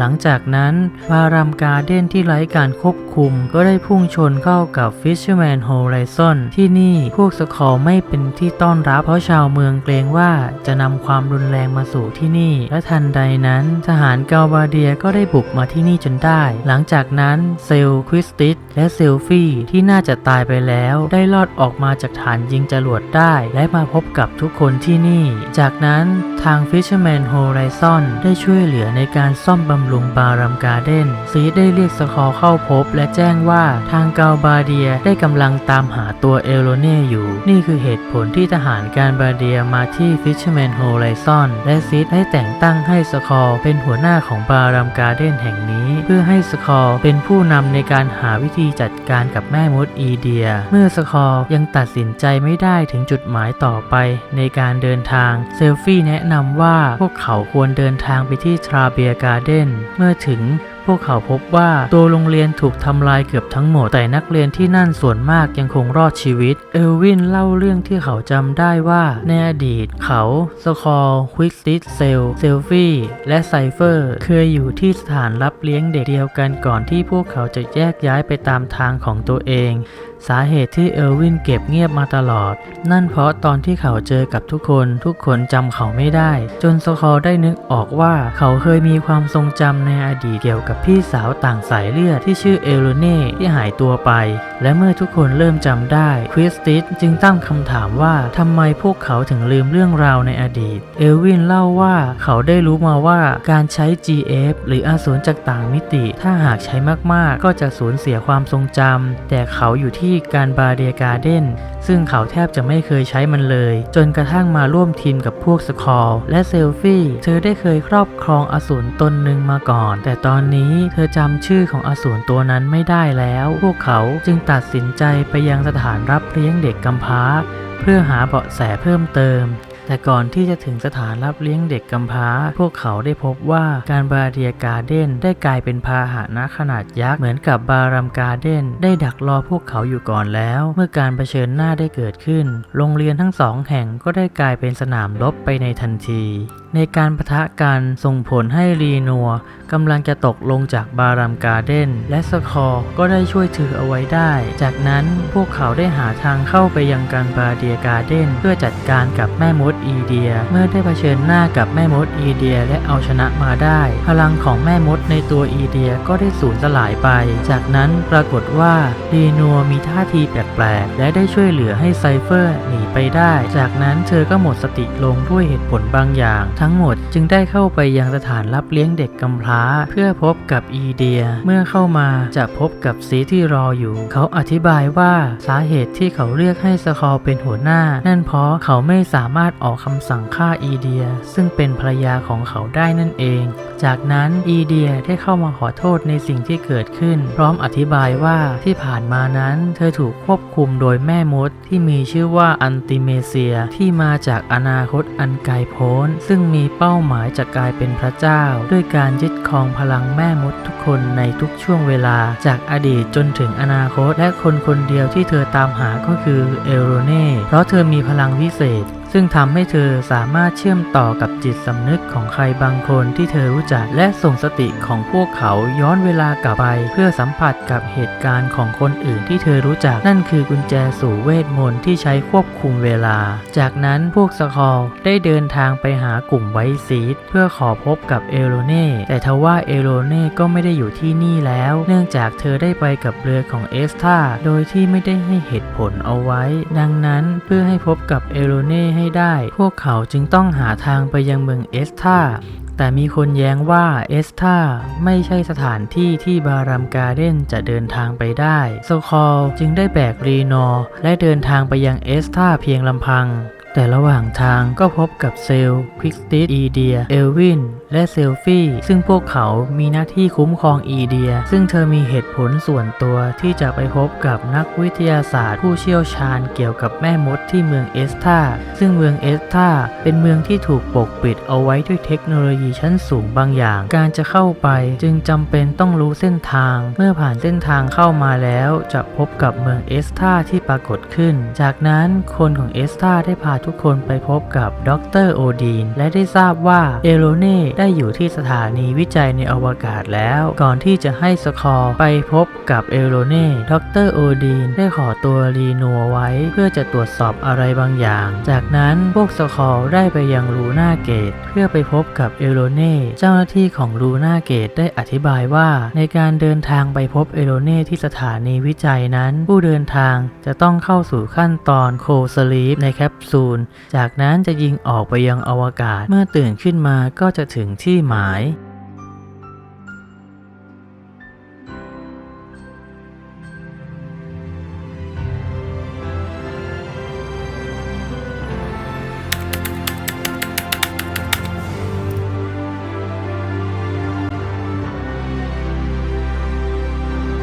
หลังจากนั้นบารามการ์เด้นที่ไร้การควบคุม ก็ได้พุ่งชนเข้ากับ Fisherman Horizon ที่นี่พวกสคอไม่เป็นที่ต้อนรับเพราะชาวเมืองเกรงว่าจะนำความรุนแรงมาสู่ที่นี่ และทันใดนั้น ทหารเกาบาเดียก็ได้บุกมาที่นี่จนได้ หลังจากนั้นเซลควิสติสและเซลฟี่ที่น่าจะตายไปแล้วได้รอดออกมาจากฐานยิงจรวดได้ และมาพบกับทุกคนที่นี่ จากนั้นทาง Fisherman Horizon ได้ช่วยเหลือในการซ่อมบำรุงบารัมการ์เดนซีดได้เรียกสคอเข้าพบ และแจ้งว่าทางเกาบาเดียได้กำลังตามหาตัวเอโรเน่อยู่ นี่คือเหตุผลที่ทหารการบาเดียมาที่ Fisherman Horizon และซีดได้แต่งตั้งให้สคอเป็นหัวหน้าของบารัมการ์เดนแห่งนี้ เพื่อให้สคอเป็นผู้นำในการหาวิธีจัดการกับแม่มดอีเดีย เมื่อสคอยังตัดสินใจไม่ได้ถึงจุดหมายต่อไปในการเดินทางเซลฟี่แนะนำว่าพวกเขาควรเดินทางไปที่ทราเบียการ์เดนเมื่อถึง พวกเขาพบว่าตัวโรงเรียนถูกทำลายเกือบทั้งหมด แต่นักเรียนที่นั่นส่วนมากยังคงรอดชีวิต เอลวินเล่าเรื่องที่เขาจำได้ว่าในอดีตเขาสคอร์ควิกซิตเซลเซลฟี่และไซเฟอร์เคยอยู่ที่สถานรับเลี้ยงเด็กเดียวกันก่อนที่พวกเขาจะแยกย้ายไปตามทางของตัวเอง สาเหตุที่เอลวินเก็บเงียบมาตลอด นั่นเพราะตอนที่เขาเจอกับทุกคน ทุกคนจำเขาไม่ได้ จนสคอได้นึกออกว่าเขาเคยมีความทรงจำในอดีตเกี่ยวกับพี่สาวต่างสายเลือดที่ชื่อเอโรเน่ที่หายตัวไป และเมื่อทุกคนเริ่มจำได้คริสติสจึงตั้งคำถามว่าทำไมพวกเขาถึงลืมเรื่องราวในอดีต เอลวินเล่าว่าเขาได้รู้มาว่าการใช้ GF หรืออาสูรจากต่างมิติ ถ้าหากใช้มากๆ ก็จะสูญเสียความทรงจำแต่เขาอยู่ที่การบาเดียการ์เดนซึ่งเขาแทบจะไม่เคยใช้มันเลย จนกระทั่งมาร่วมทีมกับพวกสคอลและเซลฟี่ เธอได้เคยครอบครองอสูรตนหนึ่งมาก่อน แต่ตอนนี้เธอจำชื่อของอสูรตัวนั้นไม่ได้แล้ว พวกเขาจึงตัดสินใจไปยังสถานรับเลี้ยงเด็กกำพร้า เพื่อหาเบาะแสเพิ่มเติมแต่ก่อนที่จะถึงสถานรับเลี้ยงเด็กกำพร้า พวกเขาได้พบว่าการบาเดียการ์เดนได้กลายเป็นพาหนะขนาดยักษ์เหมือนกับบารัมการ์เดนได้ดักรอพวกเขาอยู่ก่อนแล้ว เมื่อการเผชิญหน้าได้เกิดขึ้น โรงเรียนทั้งสองแห่งก็ได้กลายเป็นสนามรบไปในทันที ในการประทะกันส่งผลให้รีนัวกำลังจะตกลงจากบารัมการ์เดนและสคอร์ก็ได้ช่วยถือเอาไว้ได้ จากนั้นพวกเขาได้หาทางเข้าไปยังการบาเดียการ์เดนเพื่อจัดการกับแม่มดอีเดีย เมื่อได้เผชิญหน้ากับแม่มดอีเดียและเอาชนะมาได้ พลังของแม่มดในตัวอีเดียก็ได้สูญสลายไป จากนั้นปรากฏว่ารีนัวมีท่าทีแปลกๆและได้ช่วยเหลือให้ไซเฟอร์หนีไปได้ จากนั้นเธอก็หมดสติลงด้วยเหตุผลบางอย่างทั้งหมดจึงได้เข้าไปยังสถานรับเลี้ยงเด็กกำพร้า เพื่อพบกับอีเดีย เมื่อเข้ามาจะพบกับซีที่รออยู่ เขาอธิบายว่าสาเหตุที่เขาเรียกให้สคอเป็นหัวหน้า นั่นเพราะเขาไม่สามารถออกคำสั่งฆ่าอีเดีย ซึ่งเป็นภรรยาของเขาได้นั่นเอง จากนั้นอีเดียได้เข้ามาขอโทษในสิ่งที่เกิดขึ้น พร้อมอธิบายว่าที่ผ่านมานั้น เธอถูกควบคุมโดยแม่มดที่มีชื่อว่าอันติเมเซียที่มาจากอนาคตอันไกลโพ้น ซึ่งมีเป้าหมายจะกลายเป็นพระเจ้า ด้วยการยึดครองพลังแม่มดทุกคนในทุกช่วงเวลา จากอดีตจนถึงอนาคต และคนคนเดียวที่เธอตามหาก็คือเอโรเน่เพราะเธอมีพลังวิเศษ ซึ่งทำให้เธอสามารถเชื่อมต่อกับจิตสำนึกของใครบางคนที่เธอรู้จักและส่งสติของพวกเขาย้อนเวลากลับไป เพื่อสัมผัสกับเหตุการณ์ของคนอื่นที่เธอรู้จัก นั่นคือกุญแจสู่เวทมนต์ที่ใช้ควบคุมเวลา จากนั้นพวกสคอลได้เดินทางไปหากลุ่มไวซีดเพื่อขอพบกับเอโรเน่แต่ทว่าเอโรเน่ก็ไม่ได้อยู่ที่นี่แล้ว เนื่องจากเธอได้ไปกับเรือของเอสธาโดยที่ไม่ได้ให้เหตุผลเอาไว้ ดังนั้นเพื่อให้พบกับเอโรเน่ให้ได้ พวกเขาจึงต้องหาทางไปยังเมืองเอสธาแต่มีคนแย้งว่าเอสธาไม่ใช่สถานที่ที่บารัมการ์เดนจะเดินทางไปได้ โซคอลจึงได้แบกรีนอ และเดินทางไปยังเอสธาเพียงลำพัง แต่ระหว่างทางก็พบกับเซลควิกสติสอีเดีย เอลวิน และเซลฟี่ ซึ่งพวกเขามีหน้าที่คุ้มครองอีเดีย ซึ่งเธอมีเหตุผลส่วนตัวที่จะไปพบกับนักวิทยาศาสตร์ ผู้เชี่ยวชาญเกี่ยวกับแม่มดที่เมืองเอสธาซึ่งเมืองเอสธาเป็นเมืองที่ถูกปกปิดเอาไว้ด้วยเทคโนโลยีชั้นสูงบางอย่าง การจะเข้าไปจึงจำเป็นต้องรู้เส้นทาง เมื่อผ่านเส้นทางเข้ามาแล้ว จะพบกับเมืองเอสธาที่ปรากฏขึ้น จากนั้นคนของเอสธาได้พาทุกคนไปพบกับดรโอดีน และได้ทราบว่าเอโรเน่ได้อยู่ที่สถานีวิจัยในอวกาศแล้ว ก่อนที่จะให้สคอร์ไปพบกับเอโรเน่ดรโอดีนได้ขอตัวรีนัวไว้เพื่อจะตรวจสอบอะไรบางอย่าง จากนั้นพวกสคอร์ได้ไปยังลูน่าเกต เพื่อไปพบกับเอโรเน่เจ้าหน้าที่ของลูน่าเกตได้อธิบายว่า ในการเดินทางไปพบเอโรเน่ที่สถานีวิจัยนั้น ผู้เดินทางจะต้องเข้าสู่ขั้นตอนโคสลีปในแคปซูลจากนั้นจะยิงออกไปยังอวกาศ เมื่อตื่นขึ้นมาก็จะถึงที่หมาย